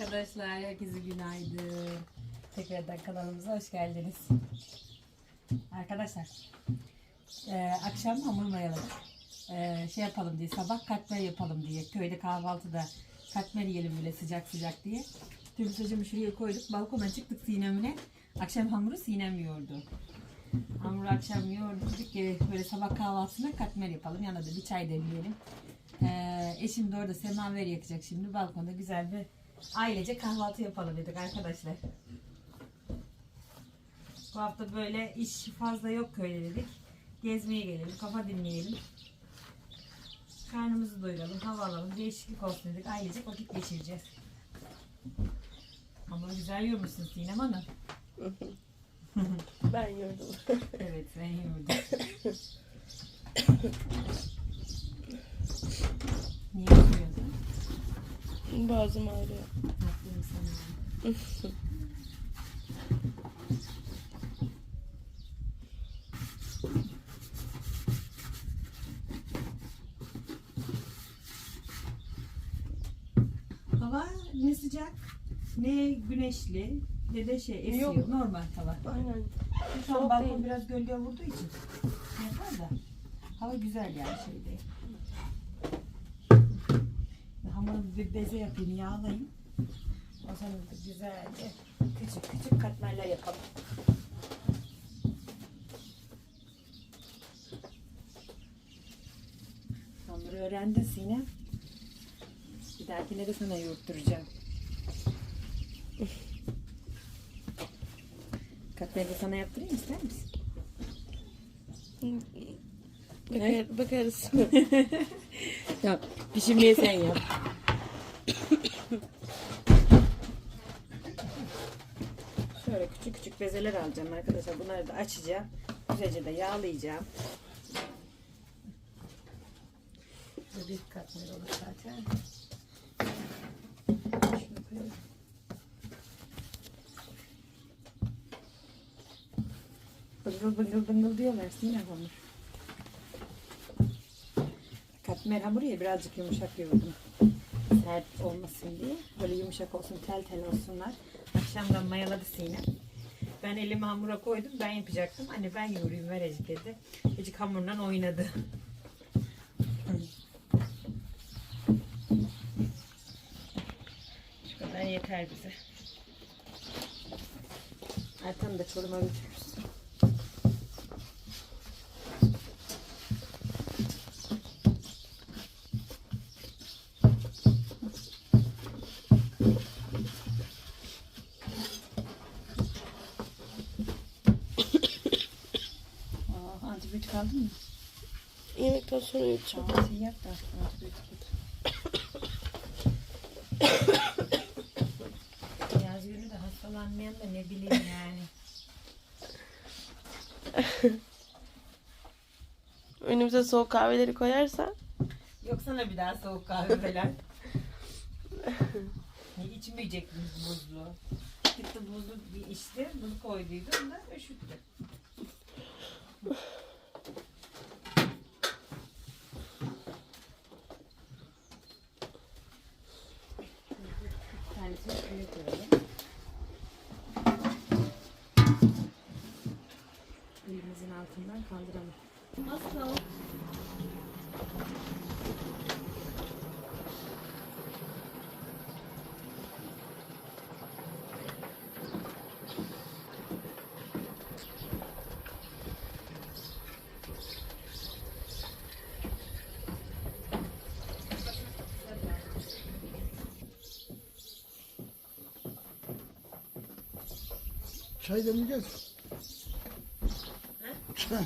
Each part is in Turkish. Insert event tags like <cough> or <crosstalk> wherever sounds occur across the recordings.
Arkadaşlar, herkese günaydın. Tekrardan kanalımıza hoş geldiniz. Arkadaşlar, e, akşam hamur mayaladık. E, şey yapalım diye, sabah katmer yapalım diye. Köyde kahvaltıda katmer yiyelim böyle sıcak sıcak diye. Tüm sacımı şuraya koyduk, balkona çıktık Sinem'ine. Akşam hamuru Sinem yoğurdu. Hamuru akşam yoğurduk, dedik ki böyle sabah kahvaltısına katmer yapalım. Yanına da bir çay demleyelim. Ee, eşim de orada semaver yakacak şimdi. Balkonda güzel bir ailece kahvaltı yapalım dedik arkadaşlar. Bu hafta böyle iş fazla yok köyde dedik. Gezmeye gelelim, kafa dinleyelim. Karnımızı doyuralım, hava alalım, değişiklik olsun dedik. Ailecek vakit geçireceğiz. Ama güzel yormuşsun Sinem Hanım. <laughs> Ben yordum. <laughs> Evet, ben yordum. <laughs> Niye yoruyordun? Boğazım ağrıyor. Hava ne sıcak, ne güneşli, ne de şey esiyor. Yok. Normal hava. Aynen. Şu an Soğuk balkon değil. biraz gölge vurduğu için yapar da hava güzel yani şey değil. Hamuru bir beze yapayım, yağlayayım. O zaman güzelce küçük küçük katmerler yapalım. Hamuru öğrendin Sinem. Bir dahakine de sana yoğurtturacağım. Katmeri sana yaptırayım ister misin? Bakar, bakarız. <laughs> Tamam. Pişirmeyi sen yap. Şöyle küçük bezeler alacağım arkadaşlar. Bunları da açacağım. Güzelce de yağlayacağım. Bir katmer olur zaten. Bıngıl bıngıl bıngıl diyorlar Sinem hamur. Katmer hamuru ya birazcık yumuşak yoğurdum. Sert olmasın diye. Böyle yumuşak olsun, tel tel olsunlar. Akşamdan mayaladı Sinem. Ben elimi hamura koydum. Ben yapacaktım. Anne ben yoğurayım ver Ecik dedi. Ecik hamurla oynadı. Şu kadar yeter bize. Ertan'ı da Çorum'a götürürüz. Aa, antibiyotik aldın mı? Yemekten sonra yutacağım. Tamam, şey yap da antibiyotik tut. <coughs> Yaz günü de hastalanmayan da ne bileyim yani. <coughs> Önümüze soğuk kahveleri koyarsan Yok sana bir daha soğuk kahve falan. <coughs> ne içmeyecektiniz buzlu. Gitti buzlu bir içti, bunu koyduydum da üşüttü. Elimizin altından kaldıralım. Asla. Çay demeyeceğiz. Çay.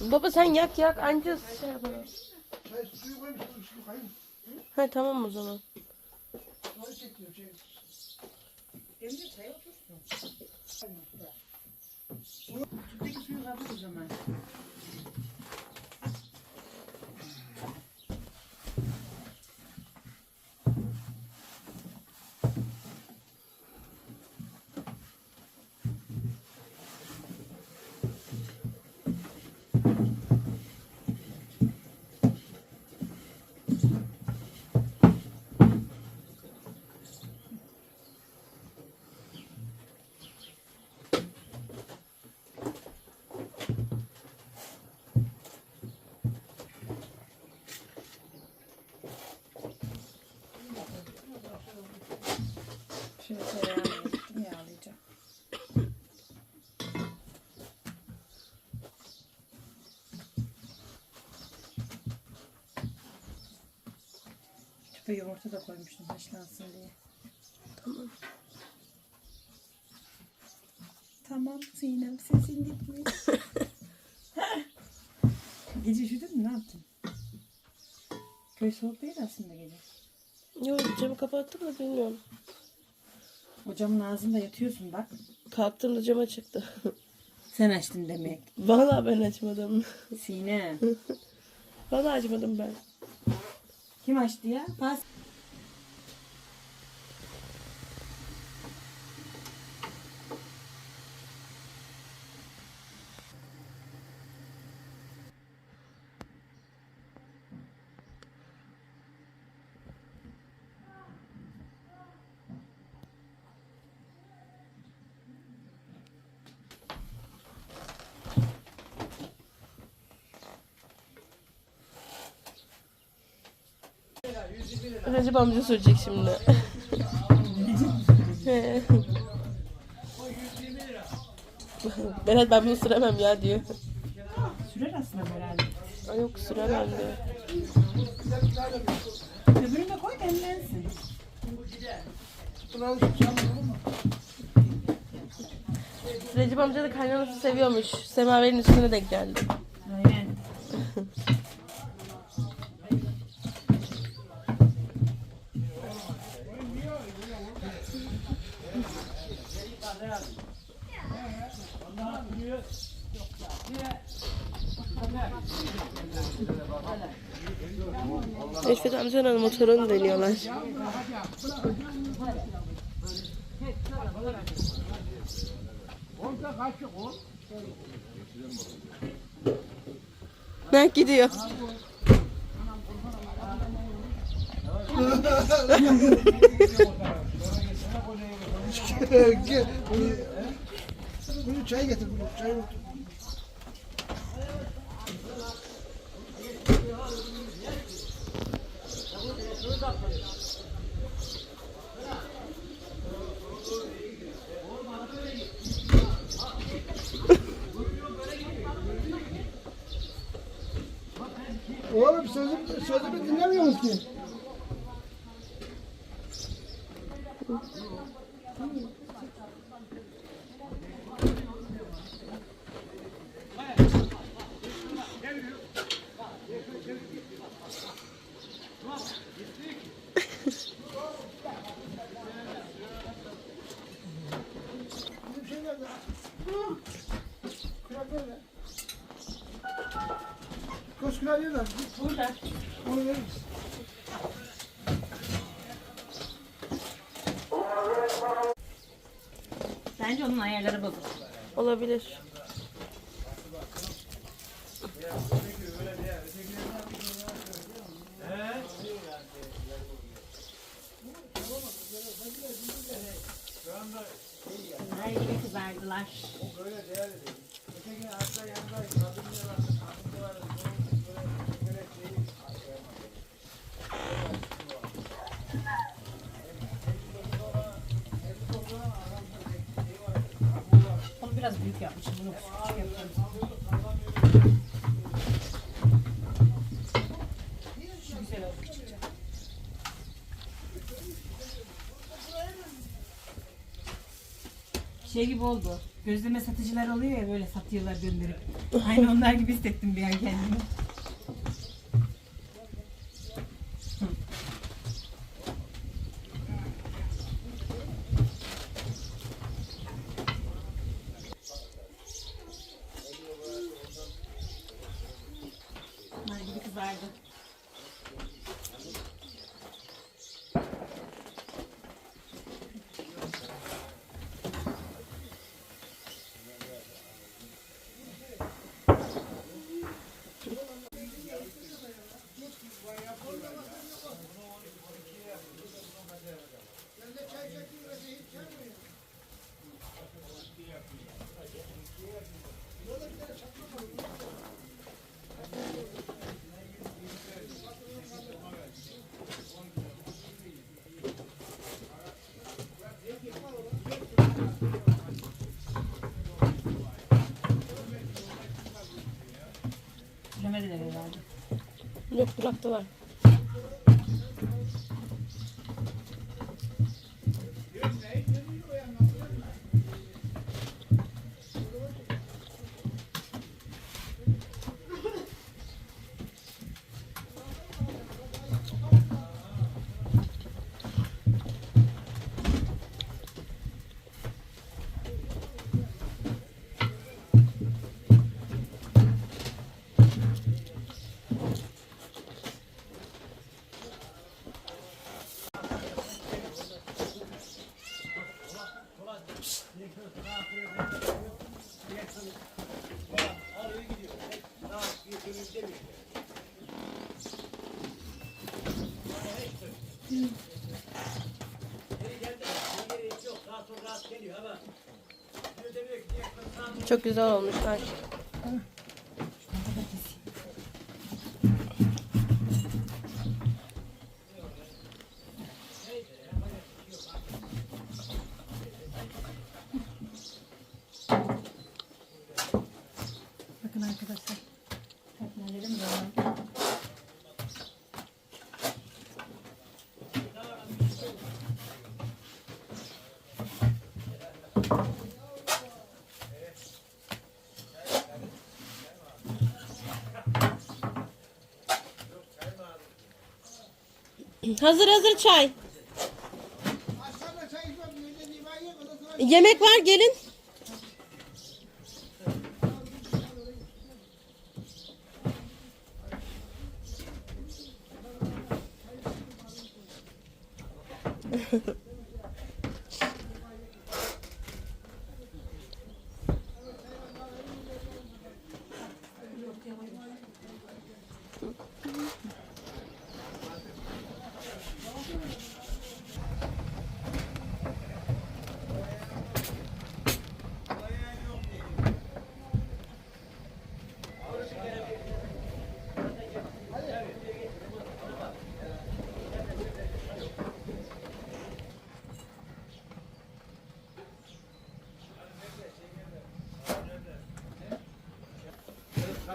Baba sen yak yak anca şey yapalım. Çay suyu koymuş. Suyu koyayım. Ha tamam o zaman. Çay çekiyor. Çay. Emre çay otursun. Tüpteki suyu kapı o zaman. Şimdi tereyağını ektim yağlayacağım. Tüpe yumurta da koymuştum haşlansın diye. Tamam. Tamam Sinem sesin gitmiş. <laughs> gece üşüdün mü ne yaptın? Köy soğuk değil aslında gece. Yok camı kapattım da bilmiyorum. O camın ağzında yatıyorsun bak. Kalktığımda cama çıktı. Sen açtın demek. Vallahi ben açmadım. Sinem. Vallahi açmadım ben. Kim açtı ya? Pas. Recep amca sürecek şimdi. <laughs> Berat ben bunu süremem ya diyor. Sürer aslında herhalde. Ay yok süremem diyor. Öbürünü de koy demlensin. Recep amca da kaynanası seviyormuş. Semaverin üstüne denk geldi. Eşref amcanın motorunu deniyorlar. Ne gidiyor. Bunu çay getir. Bunu çay getir. Oğlum sözüm, sözümü dinlemiyor musun ki? Nerede? Burada. Onu verir misin? Bence onun ayarları bozuk. Olabilir. Ay gibi kızardılar. Onu biraz büyük yapmışım. Bunu küçük yapacağım. Şu güzel oldu küçükçe. Şey gibi oldu. Gözleme satıcılar oluyor ya böyle satıyorlar gönderip. Aynı onlar gibi hissettim bir an kendimi. Bilemediler herhalde. Çok güzel olmuşlar. Hazır hazır çay. Yemek var gelin. <laughs>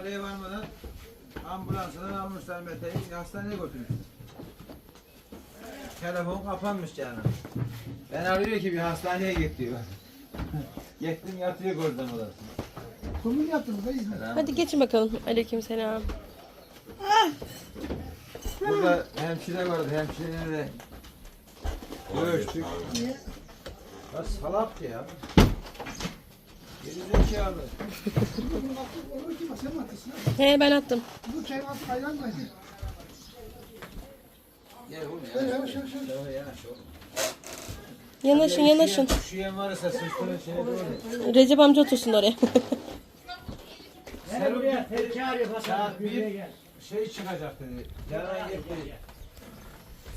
Kaleye varmadan ambulansından almışlar Mete'yi hastaneye götürmüş. Telefon kapanmış canım. Ben arıyor ki bir hastaneye git diyor. <laughs> Gittim yatıyor gördüm odasında. kumunu yaptınız. dayı. Hadi geçin bakalım. Aleykümselam. Burada hemşire vardı hemşireyle de görüştük. Ya salak ya. Gerizekalı. Onu kim? Sen mi atıyorsun? He ben attım. Bu çay at ayran da. Gel oğlum Şöyle ya. yavaş yavaş yavaş. Şöyle yanaş oğlum. Yanaşın yanaşın. Üşüyen varsa sırtını içine doğru. Recep amca otursun oraya. Sen buraya terki arıyor Saat bir şey çıkacak dedi. Yarın gitti.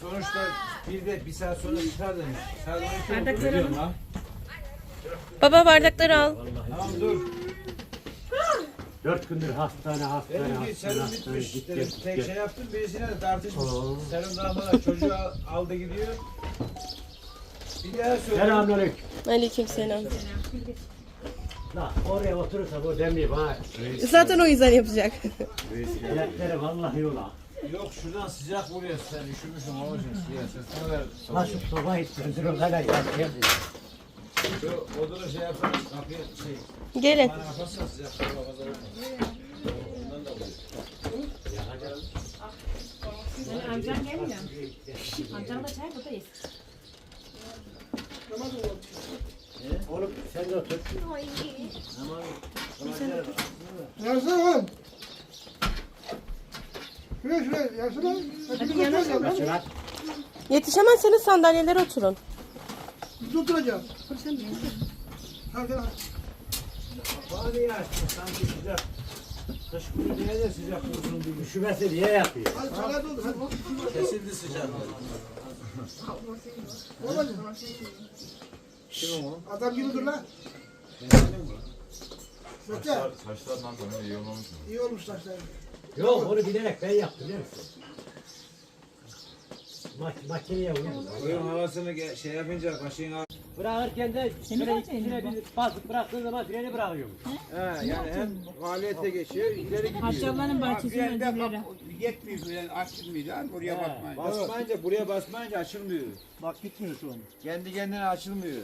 Sonuçta bir de bir saat sonra çıkar demiş. Saat 12 Bardakları alın. lan. Baba bardakları al. Tamam dur. Dört gündür hastane hastane ki hastane serum hastane bitmiş. git Dedim, git tek şey yaptım birisine de tartışmış. Oo. Serum damlalar çocuğu al- aldı gidiyor. Bir daha söyle. Selamünaleyküm. Aleykümselam. La oraya oturursa bu demliği bana Zaten o yüzden yapacak. Bilekleri vallahi yola. Yok şuradan sıcak vuruyor sen üşümüşsün olmuşsun. Ya sırtını ver. Ha şu soba istiyordur o kadar ya. geldi. Şu odunu şey yapsanız kapıyı şey. Gelin. Bana. Soba fazla olmaz. Ondan da vuruyor. Amcam gelmiyor. Amcam da çay buradayız. Oğlum sen de otur. Yarsana oğlum. Şuraya şuraya yarsana. Hadi. Yetişemezseniz sandalyelere oturun. Biz oturacağız. Hadi hadi. Bana niye açtın sanki sıcak. Kış günü niye de sıcak vursun bir Üşümesi niye yapıyor? Hadi çaylar doldur. Hadi. Kesildi sıcak. Babacığım. Kim o? Adam gibi dur lan. Mete. Saçlarından sonra iyi olmamış mı? İyi olmuş saçlar. Yok onu bilerek ben yaptım biliyor musun? Mak makineye uyuyorum. Oyun havasını ge- şey yapınca kaşığın al. Bırakırken de şöyle içine bir basıp bıraktığın zaman freni bırakıyorum. He yani hem faaliyete geçiyor ileri gidiyor. Akşamların bahçesinin önceleri. Yetmiyor yani açılmıyor oraya bakmayın. Basmayınca buraya basmayınca açılmıyor. Bak gitmiyor şu an. Kendi kendine açılmıyor.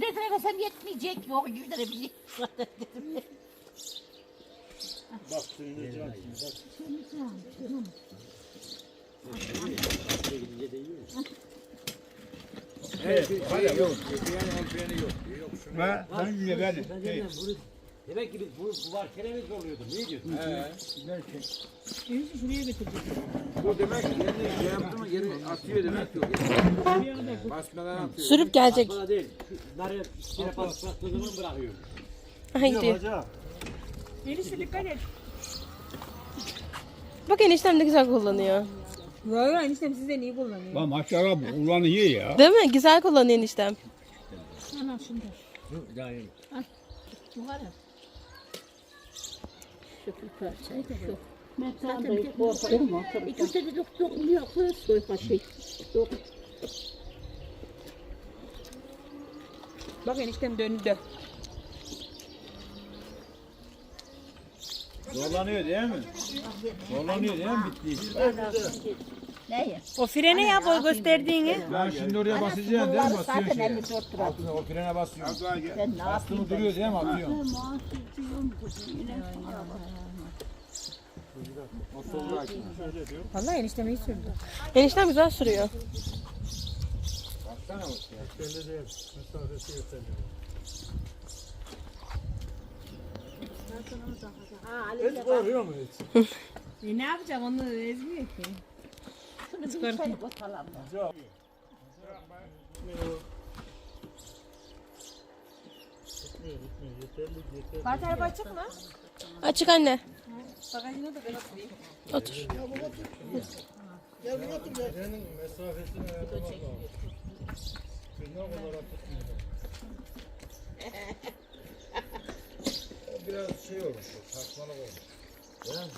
Defne desem yetmeyecek yok gönderebilir. Bak suyunu bak. Evet, şey yok. Yani freni yok. Yok şunu. Ben ben bunu Demek ki biz bu, bu var keremiz oluyordu. Ne diyorsun? Şuraya götürdük. Bu demek ki kendi şey yaptı mı geri atıyor demek yok. Basmadan atıyor. Sürüp gelecek. Bana değil. İçine basıp bıraktığı zaman bırakıyorum. Aha gidiyor. Elisi dikkat et. Bak eniştem ne güzel kullanıyor. Valla eniştem sizden iyi kullanıyor. Lan maşallah bu kullanıyor ya. Değil mi? Güzel kullanıyor eniştem. Anam şunu da. Yukarı. Şu bir parçayı da şu. Zaten bir korkuyorum. İkisi de dok dokunuyor. Kız soy kaşı. Dok. Bak eniştem döndü. Zorlanıyor değil mi? Zorlanıyor değil mi bitti? Ne? O frene yap o gösterdiğini. Ben şimdi oraya basacaksın değil mi? Basıyorsun Zaten tortular. Altına o frene basıyorsun. Ben ne yapayım? Bastığını duruyor değil mi? Atıyorsun. O solda. Vallahi eniştem iyi sürdü. Eniştem güzel sürüyor. Baksana o şeye. E ne yapacağım onu ezmiyor ki. Şunu bir içeri bakalım. Açık mı? Açık anne. Bagajına da ben oturayım. Otur. Biraz şey olmuş. Saçmalık olmuş. Anam.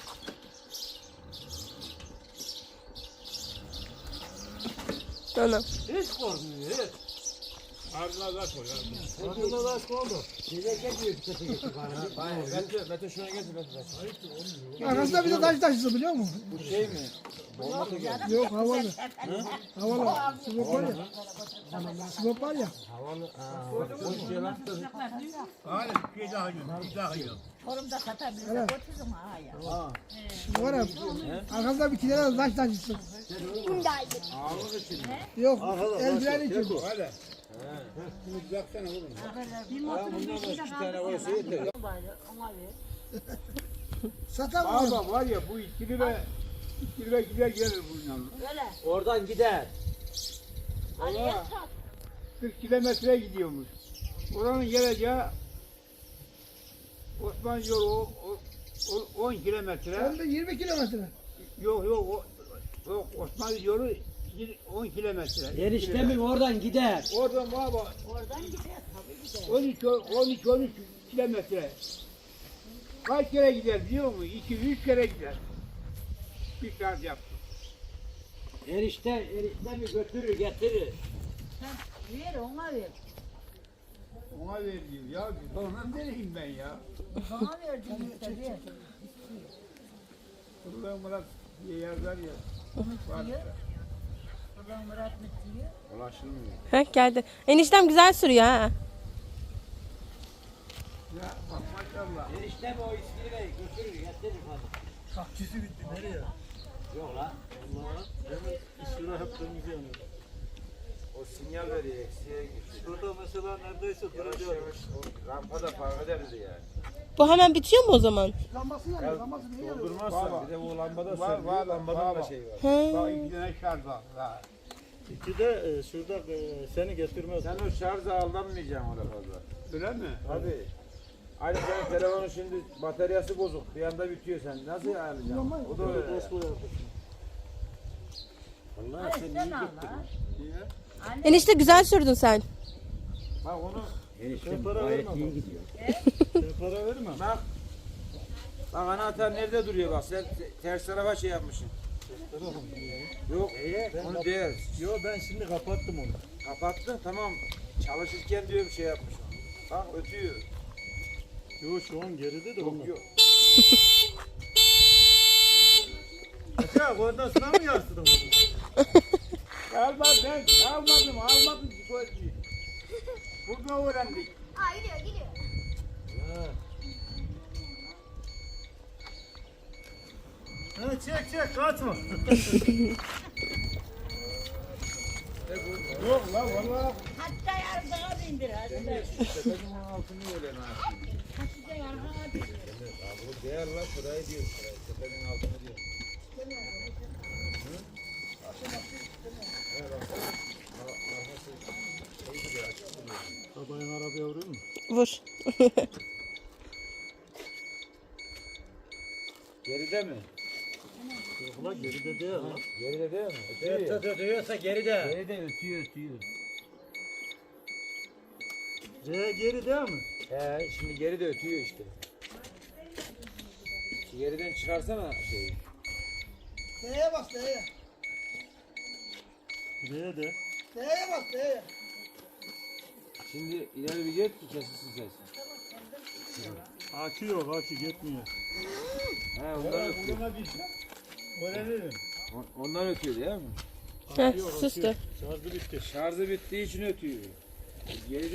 Hiç korkmuyor hiç. Ardına da koy. Ardında da aşk oldu. Hayır, Mete, Mete şuna getir Mete. Arkasında bir de taş taşısı biliyor musun? Bu şey mi? Yok havalı. Havalı. Sivop var ya. Sivop var ya. Havalı. Ha, o şey lan. Hadi bir daha yiyin. Bir daha yiyin. Orumda satabilirse götürürüm ha ya. Var ya. Bir tane de taş taşısı. Ağırlık için. Yok. El freni için. Hadi. Bunu baksana oğlum. Ha, bundan da iki tane koysa yeter. Satamıyor. Baba var ya bu ikili ve ve gider gelir bundan. Oradan gider. Valla 40 kilometre gidiyormuş. Oranın geleceği Osman yolu o, o, o 10 kilometre. Hem de 20 kilometre. Yok yok o, o Osmanlı yolu yir- 10 kilometre. Eniştemin oradan gider. Oradan baba Oradan gider tabii gider. 12 12 13 kilometre. Kaç kere gider biliyor musun? 2 3 kere gider. Bir saat yaptı. Enişte, eniştemi götürür getirir. Ver ona ver. Ona ver diyor. Ya sonra nereyim ben ya? Bana verdin işte ver. Buradan Murat diye yazar ya. Var. Buradan Murat mı diyor? Ulaşılmıyor. Heh, geldi. Eniştem güzel sürüyor ha. Ya bak maşallah. Eniştemi o iskiyle götürür getirir hadi. Kapçısı bitti nereye? Yok lan. O sinyal veriyor eksiğe gidiyor. Şurada mesela neredeyse Yavaş yavaş o rampada fark ederiz yani. Bu hemen bitiyor mu o zaman? Lambası yanıyor. Lambası niye yanıyor? Doldurmazsan bir de bu lambada Var, var, Lambadan da var. şey var. He. Bak iki tane şarj var. Ha. İki de e, şurada e, seni getirmez. Sen o şarja aldanmayacaksın öyle fazla. Öyle mi? Tabii. Aynı senin telefonun şimdi bataryası bozuk. Bir anda bitiyor sen. Nasıl ayarlayacaksın? O da öyle. Vallahi sen iyi gittin. Enişte güzel sürdün sen. Bak onu Eniştem para gayet iyi bak. gidiyor. Sen para verme. bak. Bak anahtar nerede duruyor bak. Sen te- ters tarafa şey yapmışsın. Yok. Onu değil. Yo ben şimdi kapattım onu. Kapattın tamam. Çalışırken diyor bir şey yapmışım. Bak ötüyor. Yo şu an geride de Yok ondan. yok. <laughs> Ya oradan sınav mı yazdın bunu? Almadım ben. Almadım. Almadım sözcüğü. Burada öğrendik. Ha, çek çek kaçma. <laughs> Yok la valla. Hatta yargıya bindir hadi. Tepenin altını öyle ne yapayım? Değer lan şurayı diyor. Şurayı. Tepenin altını diyor. Babayın arabaya vuruyor mu? Vur. Geride mi? Ulan geride değil lan. Geride değil mi? Evet, ötüyorsa geride. Geride ötüyor ötüyor. Re geri değil mi? He şimdi geride ötüyor işte. Geriden çıkarsana şeyi. Neye bas neye? Re de. Neye bas neye? Şimdi ileri bir git ki kesilsin ses. Akü yok akü gitmiyor. He ondan ötüyor. Öğrenirim. On- Ondan ötüyor değil mi? Heh, sus da. Şarjı bitti. Şarjı bittiği için ötüyor. Geride